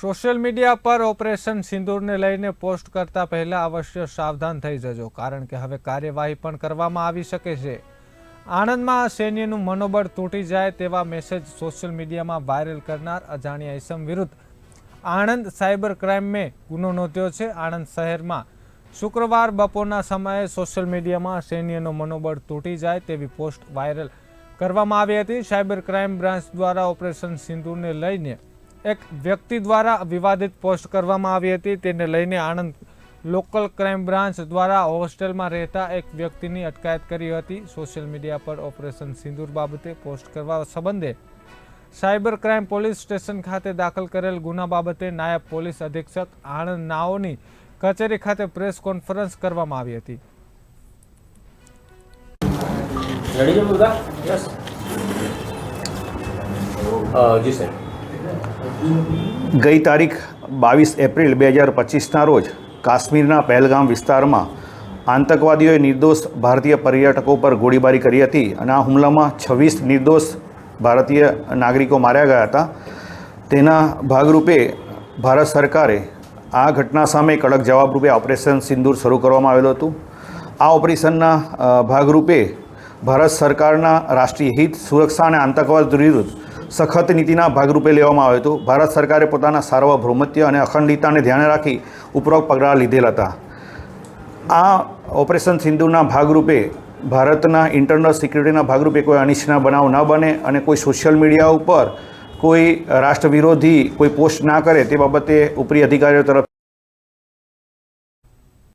Social media પર operation સિંદૂરને લઈને પોસ્ટ કરતા પહેલા અવશ્ય સાવધાન થઈ જજો, કારણ કે હવે કાર્યવાહી પણ કરવામાં આવી શકે છે. આણંદમાં સૈન્યનું મનોબળ તૂટી જાય તેવા મેસેજ સોશિયલ મીડિયામાં વાયરલ કરનાર અજાણ્યા ઇસમ વિરુદ્ધ. આણંદ સાયબર ક્રાઇમે ગુનો નોંધ્યો છે. આણંદ શહેરમાં શુક્રવાર બપોરના સમયે સોશિયલ મીડિયામાં સૈન્યનો મનોબળ તૂટી જાય તેવી પોસ્ટ વાયરલ કરવામાં આવી હતી. સાયબર ક્રાઇમ બ્રાન્ચ દ્વારા ઓપરેશન સિંદૂરને લઈને એક વ્યક્તિ દ્વારા વિવાદિત પોસ્ટ કરવામાં આવી હતી. તેને લઈને આણંદ લોકલ ક્રાઇમ બ્રાન્ચ દ્વારા હોસ્ટેલમાં રહેતા એક વ્યક્તિની અટકાયત કરી હતી. સોશિયલ મીડિયા પર ઓપરેશન સિંદૂર બાબતે પોસ્ટ કરવા સંબંધે સાયબર ક્રાઇમ પોલીસ સ્ટેશન ખાતે દાખલ કરેલ ગુના બાબતે નાયબ પોલીસ અધિક્ષક આણંદ નાઓની કચેરી ખાતે પ્રેસ કોન્ફરન્સ કરવામાં આવી હતી. જી સર ગઈ તારીખ બાવીસ એપ્રિલ બે હજાર પચીસના રોજ કાશ્મીરના પહેલગામ વિસ્તારમાં આતંકવાદીઓએ નિર્દોષ ભારતીય પર્યટકો પર ગોળીબારી કરી હતી અને આ હુમલામાં છવ્વીસ નિર્દોષ ભારતીય નાગરિકો માર્યા ગયા હતા. તેના ભાગરૂપે ભારત સરકારે આ ઘટના સામે કડક જવાબરૂપે ઓપરેશન સિંદૂર શરૂ કરવામાં આવેલું હતું. આ ઓપરેશનના ભાગરૂપે ભારત સરકારના રાષ્ટ્રીય હિત, સુરક્ષા અને આતંકવાદ વિરુદ્ધ સખત નીતિના ભાગરૂપે લેવામાં આવ્યું હતું. ભારત સરકારે પોતાના સાર્વભૌમત્ય અને અખંડિતતાને ધ્યાને રાખી ઉપરોક્ત પગલાં લીધેલા હતા. આ ઓપરેશન સિંધુના ભાગરૂપે ભારતના ઇન્ટરનલ સિક્યુરિટીના ભાગરૂપે કોઈ અનિચ્છના બનાવ ન બને અને કોઈ સોશિયલ મીડિયા ઉપર કોઈ રાષ્ટ્ર વિરોધી કોઈ પોસ્ટ ના કરે તે બાબતે ઉપરી અધિકારીઓ તરફ